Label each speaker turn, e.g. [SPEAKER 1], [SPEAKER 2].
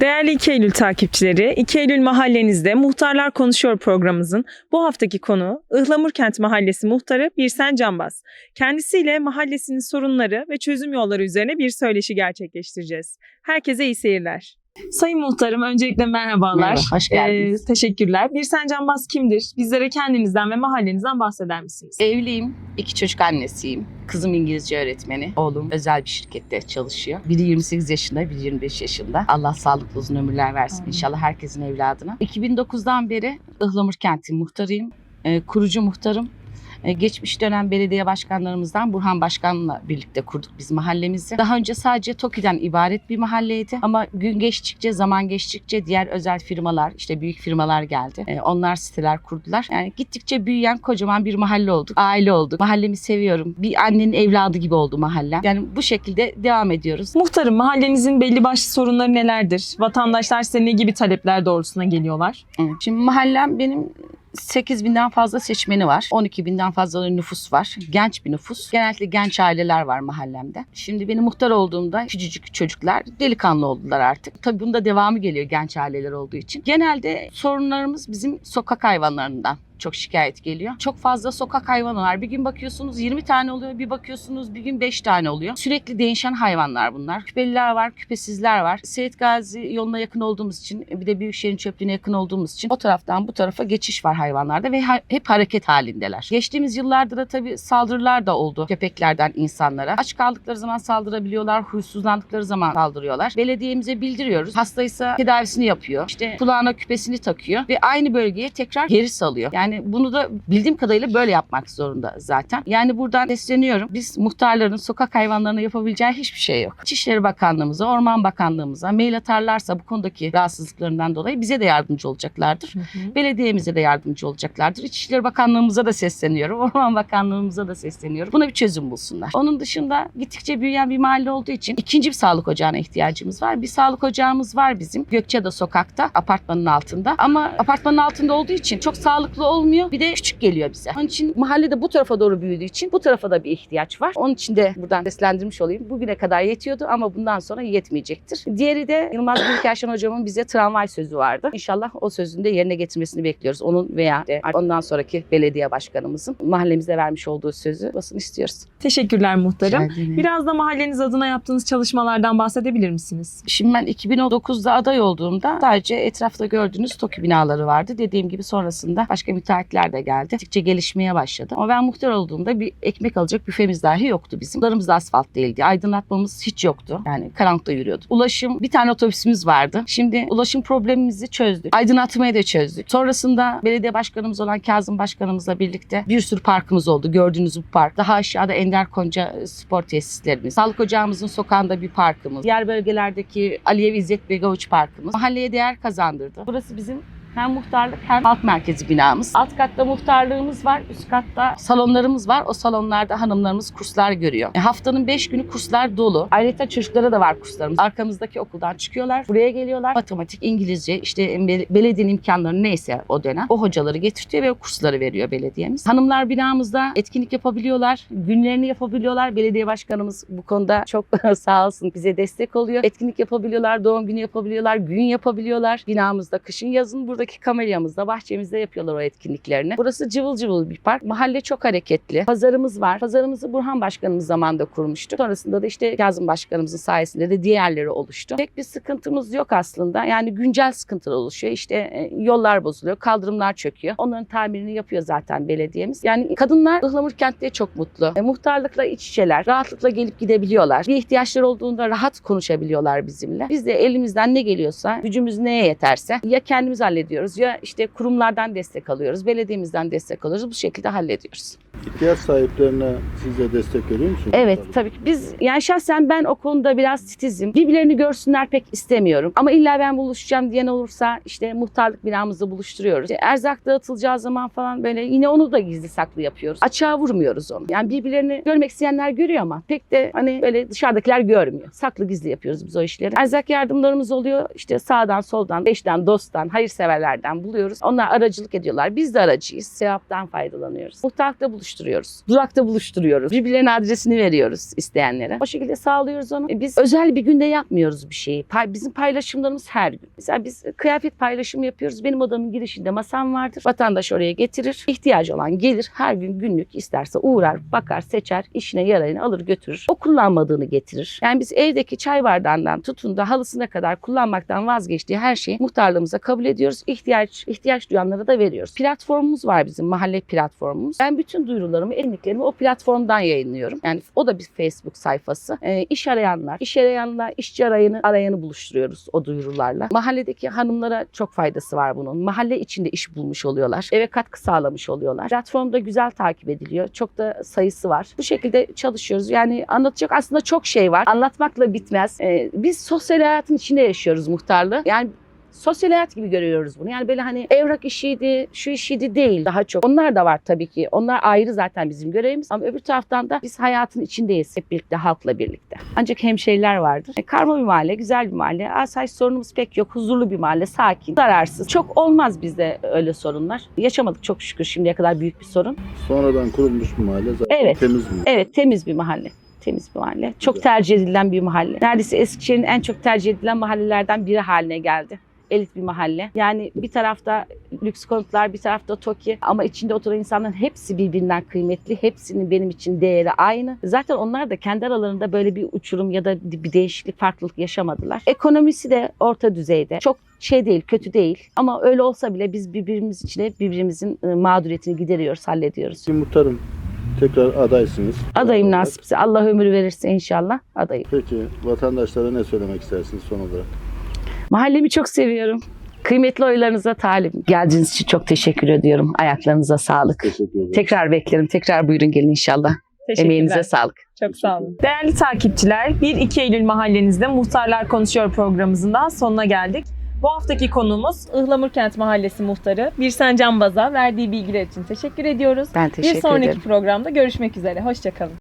[SPEAKER 1] Değerli 2 Eylül takipçileri, 2 Eylül mahallenizde Muhtarlar Konuşuyor programımızın bu haftaki konu Ihlamurkent Mahallesi Muhtarı Birsen Canbaz. Kendisiyle mahallesinin sorunları ve çözüm yolları üzerine bir söyleşi gerçekleştireceğiz. Herkese iyi seyirler. Sayın Muhtarım öncelikle merhabalar.
[SPEAKER 2] Merhaba, hoş geldiniz.
[SPEAKER 1] Ee, teşekkürler. Birsen Canbaz kimdir? Bizlere kendinizden ve mahallenizden bahseder misiniz?
[SPEAKER 2] Evliyim, iki çocuk annesiyim. Kızım İngilizce öğretmeni, oğlum özel bir şirkette çalışıyor. Biri 28 yaşında, biri 25 yaşında. Allah sağlıklı uzun ömürler versin
[SPEAKER 1] Amin.
[SPEAKER 2] inşallah herkesin evladına. 2009'dan beri Ihlamur Kenti muhtarıyım, Ee, kurucu muhtarım. Ee, Geçmiş dönem belediye başkanlarımızdan Burhan Başkan'la birlikte kurduk biz mahallemizi. Daha önce sadece TOKİ'den ibaret bir mahalleydi ama gün geçtikçe, zaman geçtikçe diğer özel firmalar, işte büyük firmalar geldi. Ee, Onlar siteler kurdular. Yani gittikçe büyüyen kocaman bir mahalle olduk. Aile olduk. Mahallemi seviyorum. Bir annenin evladı gibi oldu mahallem. Yani bu şekilde devam ediyoruz.
[SPEAKER 1] Muhtarım mahallenizin belli başlı sorunları nelerdir? Vatandaşlar size ne gibi talepler doğrultusunda geliyorlar?
[SPEAKER 2] Evet. Şimdi mahallem benim 8 binden fazla seçmeni var. 12 binden fazla nüfus var. Genç bir nüfus. Genellikle genç aileler var mahallemde. Şimdi benim muhtar olduğumda küçücük çocuklar delikanlı oldular artık. Tabii bunda devamı geliyor genç aileler olduğu için. Genelde sorunlarımız bizim sokak hayvanlarından çok şikayet geliyor. Çok fazla sokak hayvanı var. Bir gün bakıyorsunuz 20 tane oluyor, bir bakıyorsunuz bir gün 5 tane oluyor. Sürekli değişen hayvanlar bunlar. Küpeliler var, küpesizler var. Seyit Gazi yoluna yakın olduğumuz için, bir de Büyükşehir'in çöplüğüne yakın olduğumuz için o taraftan bu tarafa geçiş var hayvanlarda ve ha- hep hareket halindeler. Geçtiğimiz yıllarda da tabii saldırılar da oldu köpeklerden insanlara. Aç kaldıkları zaman saldırabiliyorlar, huysuzlandıkları zaman saldırıyorlar. Belediyemize bildiriyoruz. Hastaysa tedavisini yapıyor. İşte kulağına küpesini takıyor ve aynı bölgeye tekrar geri salıyor. Yani bunu da bildiğim kadarıyla böyle yapmak zorunda zaten. Yani buradan sesleniyorum. Biz muhtarların sokak hayvanlarına yapabileceği hiçbir şey yok. İçişleri Bakanlığımıza, Orman Bakanlığımıza mail atarlarsa bu konudaki rahatsızlıklarından dolayı bize de yardımcı olacaklardır. Belediyemize de yardımcı olacaklardır. İçişleri Bakanlığımıza da sesleniyorum. Orman Bakanlığımıza da sesleniyorum. Buna bir çözüm bulsunlar. Onun dışında gittikçe büyüyen bir mahalle olduğu için ikinci bir sağlık ocağına ihtiyacımız var. Bir sağlık ocağımız var bizim. Gökçeada sokakta, apartmanın altında. Ama apartmanın altında olduğu için çok sağlıklı olmuyor. Bir de küçük geliyor bize. Onun için mahallede bu tarafa doğru büyüdüğü için bu tarafa da bir ihtiyaç var. Onun için de buradan seslendirmiş olayım. Bugüne kadar yetiyordu ama bundan sonra yetmeyecektir. Diğeri de Yılmaz Büyükerşen hocamın bize tramvay sözü vardı. İnşallah o sözünü de yerine getirmesini bekliyoruz. Onun veya de ondan sonraki belediye başkanımızın mahallemize vermiş olduğu sözü basın istiyoruz.
[SPEAKER 1] Teşekkürler muhtarım. Biraz da mahalleniz adına yaptığınız çalışmalardan bahsedebilir misiniz?
[SPEAKER 2] Şimdi ben 2019'da aday olduğumda sadece etrafta gördüğünüz TOKİ binaları vardı. Dediğim gibi sonrasında başka müteahhitler de geldi. Gittikçe gelişmeye başladı. Ama ben muhtar olduğumda bir ekmek alacak büfemiz dahi yoktu bizim. Yollarımız da asfalt değildi. Aydınlatmamız hiç yoktu. Yani karanlıkta yürüyorduk. Ulaşım bir tane otobüsümüz vardı. Şimdi ulaşım problemimizi çözdük. Aydınlatmayı da çözdük. Sonrasında belediye başkanımız olan Kazım Başkanımızla birlikte bir sürü parkımız oldu. Gördüğünüz bu park. Daha aşağıda Ender Konca spor tesislerimiz. Sağlık ocağımızın sokağında bir parkımız. Diğer bölgelerdeki Aliyev İzzet Begavuç Parkımız. Mahalleye değer kazandırdı. Burası bizim hem muhtarlık hem halk merkezi binamız. Alt katta muhtarlığımız var, üst katta salonlarımız var. O salonlarda hanımlarımız kurslar görüyor. E, haftanın 5 günü kurslar dolu. Ayrıca çocuklara da var kurslarımız. Arkamızdaki okuldan çıkıyorlar, buraya geliyorlar. Matematik, İngilizce, işte be- belediyenin imkanları neyse o dönem o hocaları getirtiyor ve o kursları veriyor belediyemiz. Hanımlar binamızda etkinlik yapabiliyorlar, günlerini yapabiliyorlar. Belediye başkanımız bu konuda çok sağ olsun bize destek oluyor. Etkinlik yapabiliyorlar, doğum günü yapabiliyorlar, gün yapabiliyorlar. Binamızda kışın yazın buradaki kamelyamızda, bahçemizde yapıyorlar o etkinliklerini. Burası cıvıl cıvıl bir park. Mahalle çok hareketli. Pazarımız var. Pazarımızı Burhan Başkanımız zamanında kurmuştu. Sonrasında da işte Kazım Başkanımızın sayesinde de diğerleri oluştu. Pek bir sıkıntımız yok aslında. Yani güncel sıkıntılar oluşuyor. İşte e, yollar bozuluyor, kaldırımlar çöküyor. Onların tamirini yapıyor zaten belediyemiz. Yani kadınlar Ihlamur kentte çok mutlu. E, muhtarlıkla iç içeler. Rahatlıkla gelip gidebiliyorlar. Bir ihtiyaçları olduğunda rahat konuşabiliyorlar bizimle. Biz de elimizden ne geliyorsa, gücümüz neye yeterse ya kendimiz hallediyoruz ya işte kurumlardan destek alıyoruz, belediyemizden destek alıyoruz. Bu şekilde hallediyoruz.
[SPEAKER 3] İhtiyaç sahiplerine siz de destek veriyor musunuz?
[SPEAKER 2] Evet tabii ki biz yani şahsen ben o konuda biraz titizim. Birbirlerini görsünler pek istemiyorum. Ama illa ben buluşacağım diyen olursa işte muhtarlık binamızda buluşturuyoruz. İşte erzak dağıtılacağı zaman falan böyle yine onu da gizli saklı yapıyoruz. Açığa vurmuyoruz onu. Yani birbirlerini görmek isteyenler görüyor ama pek de hani böyle dışarıdakiler görmüyor. Saklı gizli yapıyoruz biz o işleri. Erzak yardımlarımız oluyor işte sağdan soldan, eşten, dosttan, hayırseverler yerlerden buluyoruz. Onlar aracılık ediyorlar. Biz de aracıyız. Sevaptan faydalanıyoruz. Muhtarlıkta buluşturuyoruz. Durakta buluşturuyoruz. Birbirlerine adresini veriyoruz isteyenlere. O şekilde sağlıyoruz onu. E, Biz özel bir günde yapmıyoruz bir şeyi. Bizim paylaşımlarımız her gün. Mesela biz kıyafet paylaşımı yapıyoruz. Benim odamın girişinde masam vardır. Vatandaş oraya getirir. İhtiyacı olan gelir. Her gün günlük isterse uğrar, bakar, seçer, işine yarayını alır götürür. O kullanmadığını getirir. Yani biz evdeki çay bardağından tutun da halısına kadar kullanmaktan vazgeçtiği her şeyi muhtarlığımıza kabul ediyoruz. İhtiyaç ihtiyaç duyanlara da veriyoruz. Platformumuz var bizim mahalle platformumuz. Ben bütün duyurularımı, etkinliklerimi o platformdan yayınlıyorum. Yani o da bir Facebook sayfası. Ee, iş arayanlar, iş arayanlar, işçi arayanı, arayanı buluşturuyoruz o duyurularla. Mahalledeki hanımlara çok faydası var bunun. Mahalle içinde iş bulmuş oluyorlar. Eve katkı sağlamış oluyorlar. Platformda güzel takip ediliyor. Çok da sayısı var. Bu şekilde çalışıyoruz. Yani anlatacak aslında çok şey var. Anlatmakla bitmez. Ee, biz sosyal hayatın içinde yaşıyoruz muhtarlığı. Yani sosyal hayat gibi görüyoruz bunu. Yani böyle hani evrak işiydi, şu işiydi değil daha çok. Onlar da var tabii ki. Onlar ayrı zaten bizim görevimiz. Ama öbür taraftan da biz hayatın içindeyiz hep birlikte, halkla birlikte. Ancak hemşehriler vardır. E, karma bir mahalle, güzel bir mahalle. Asayiş sorunumuz pek yok. Huzurlu bir mahalle, sakin, zararsız. Çok olmaz bizde öyle sorunlar. Yaşamadık çok şükür şimdiye kadar büyük bir sorun.
[SPEAKER 3] Sonradan kurulmuş bir mahalle zaten
[SPEAKER 2] Evet.
[SPEAKER 3] temiz mi?
[SPEAKER 2] Evet temiz bir mahalle. Temiz bir mahalle. Çok tercih edilen bir mahalle. Neredeyse Eskişehir'in en çok tercih edilen mahallelerden biri haline geldi. Elit bir mahalle. Yani bir tarafta lüks konutlar, bir tarafta TOKİ ama içinde oturan insanların hepsi birbirinden kıymetli. Hepsinin benim için değeri aynı. Zaten onlar da kendi aralarında böyle bir uçurum ya da bir değişiklik, farklılık yaşamadılar. Ekonomisi de orta düzeyde. Çok şey değil, kötü değil. Ama öyle olsa bile biz birbirimiz için birbirimizin e, mağduriyetini gideriyoruz, hallediyoruz.
[SPEAKER 3] Şimdi muhtarım tekrar adaysınız.
[SPEAKER 2] Adayım nasipse. Allah ömür verirse inşallah adayım.
[SPEAKER 3] Peki vatandaşlara ne söylemek istersiniz son olarak?
[SPEAKER 2] Mahallemi çok seviyorum. Kıymetli oylarınıza talibim. Geldiğiniz için çok teşekkür ediyorum. Ayaklarınıza sağlık.
[SPEAKER 3] Teşekkür ederim.
[SPEAKER 2] Tekrar beklerim. Tekrar buyurun gelin inşallah.
[SPEAKER 1] Teşekkürler.
[SPEAKER 2] Emeğinize sağlık.
[SPEAKER 1] Çok sağ olun. Değerli takipçiler, 1-2 Eylül mahallenizde Muhtarlar Konuşuyor programımızın daha sonuna geldik. Bu haftaki konuğumuz Ihlamurkent Mahallesi Muhtarı Birsen Canbaz'a verdiği bilgiler için teşekkür ediyoruz.
[SPEAKER 2] Ben teşekkür
[SPEAKER 1] Bir sonraki
[SPEAKER 2] ederim.
[SPEAKER 1] programda görüşmek üzere. Hoşçakalın.